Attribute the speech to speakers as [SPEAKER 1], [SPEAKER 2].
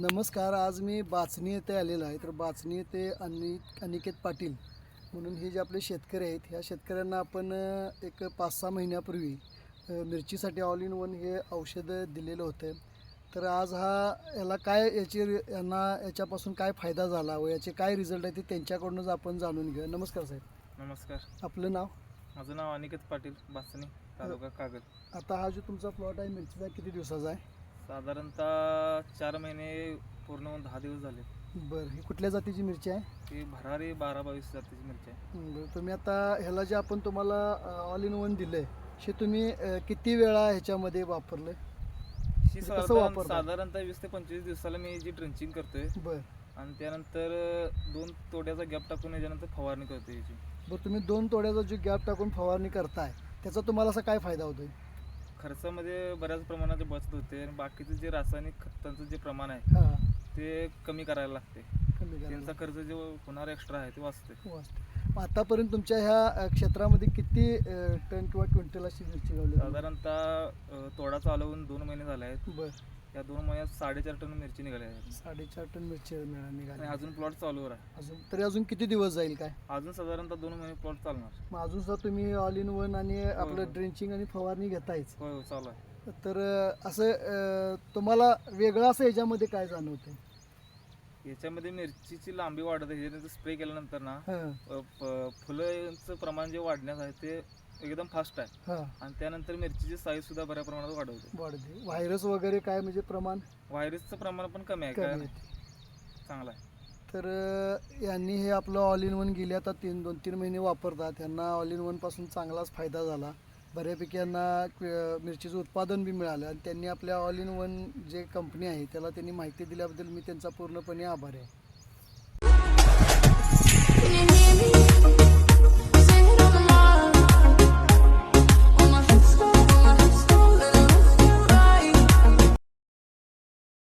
[SPEAKER 1] नमस्कार आज मी बाचणी येथे आलेलो आहे. तर बाचणी येथे अनि अनिकेत पाटील म्हणून हे जे आपले शेतकरी आहेत ह्या शेतकऱ्यांना आपण एक पाच सहा महिन्यापूर्वी मिरचीसाठी ऑल इन वन हे औषधं दिलेलं होतं. तर आज हा याला काय याची यांना याच्यापासून काय फायदा झाला व याचे काय रिझल्ट आहे ते त्यांच्याकडूनच आपण जाणून घेऊया. नमस्कार साहेब.
[SPEAKER 2] नमस्कार.
[SPEAKER 1] आपलं नाव?
[SPEAKER 2] माझं नाव अनिकेत पाटील बासनी तालुका कागद.
[SPEAKER 1] आता हा जो तुमचा प्लॉट आहे मिरचीचा किती दिवसाचा आहे?
[SPEAKER 2] साधारणतः चार महिने पूर्ण होऊन दहा दिवस झाले.
[SPEAKER 1] बरं ही कुठल्या जातीची मिरची आहे?
[SPEAKER 2] ती भरारी बारा बावीस जातीची मिरची आहे.
[SPEAKER 1] बरं, तुम्ही आता ह्याला जे आपण तुम्हाला ऑल इन वन दिलंय हे तुम्ही अ, किती वेळा ह्याच्यामध्ये
[SPEAKER 2] ही
[SPEAKER 1] कसं
[SPEAKER 2] साधारण-
[SPEAKER 1] वापरता?
[SPEAKER 2] साधारणतः वीस ते पंचवीस दिवसाला मी जी ड्रिंचिंग करतोय
[SPEAKER 1] बर.
[SPEAKER 2] आणि त्यानंतर दोन तोड्याचा गॅप टाकून याच्यानंतर फवारणी करतोय याची.
[SPEAKER 1] बरं तुम्ही दोन तोड्याचा जो गॅप टाकून फवारणी करताय त्याचा तुम्हाला असा काय फायदा होतोय?
[SPEAKER 2] खर्चामध्ये बऱ्याच प्रमाणात बचत होते आणि बाकीचं जे रासायनिक खतांचं जे प्रमाण आहे
[SPEAKER 1] हां.
[SPEAKER 2] ते कमी करायला लागते.
[SPEAKER 1] कमी
[SPEAKER 2] त्यांचा खर्च जो होणार एक्स्ट्रा आहे ते वाचते.
[SPEAKER 1] मग आतापर्यंत तुमच्या ह्या अ, क्षेत्रामध्ये किती अ, टन किंवा क्विंटल अशी मिरची
[SPEAKER 2] साधारणतः अं, तोडा चालू होऊन दोन महिने झाले आहेत.
[SPEAKER 1] बर.
[SPEAKER 2] या दोन महिन्यात साडेचार टन मिरची निघाली आहे
[SPEAKER 1] साडेचार टन मिरची मिळा
[SPEAKER 2] आणि
[SPEAKER 1] निघाली
[SPEAKER 2] अजून प्लॉट चालूवर आहे.
[SPEAKER 1] अजून तरी अजून किती दिवस जाईल काय?
[SPEAKER 2] अजून साधारणतः दोन महिने प्लॉट चालणार.
[SPEAKER 1] मग अजून सुद्धा तुम्ही ऑल इन वन आणि आपलं. ड्रिंचिंग आणि फवारणी घेतायच.
[SPEAKER 2] होय हो चालू आहे.
[SPEAKER 1] तर अ, असं अ, तुम्हाला वेगळं असं याच्यामध्ये काय जाणवतं
[SPEAKER 2] याच्यामध्ये मिरचीची लांबी वाढत आहे. स्प्रे केल्यानंतर ना अ, प- फुलांचं प्रमाण जे वाढण्यास आहे ते एकदम फास्ट आहे.
[SPEAKER 1] हां.
[SPEAKER 2] आणि त्यानंतर मिरचीची साईज सुद्धा बऱ्या प्रमाणात वाढवते.
[SPEAKER 1] वाढते. व्हायरस वगैरे काय म्हणजे प्रमाण?
[SPEAKER 2] व्हायरसचं प्रमाण पण कमी आहे
[SPEAKER 1] कमी
[SPEAKER 2] काय
[SPEAKER 1] येते.
[SPEAKER 2] चांगलं आहे.
[SPEAKER 1] तर अ, यांनी हे आपलं ऑल इन वन गेले आता तीन दोन तीन महिने वापरतात. यांना ऑल इन वनपासून चांगलाच फायदा झाला. बऱ्यापैकी यांना मिरचीचं उत्पादन बी मिळालं. आणि त्यांनी आपल्या ऑल इन वन जे कंपनी आहे त्याला त्यांनी माहिती दिल्याबद्दल मी त्यांचा पूर्णपणे आभारी आहे.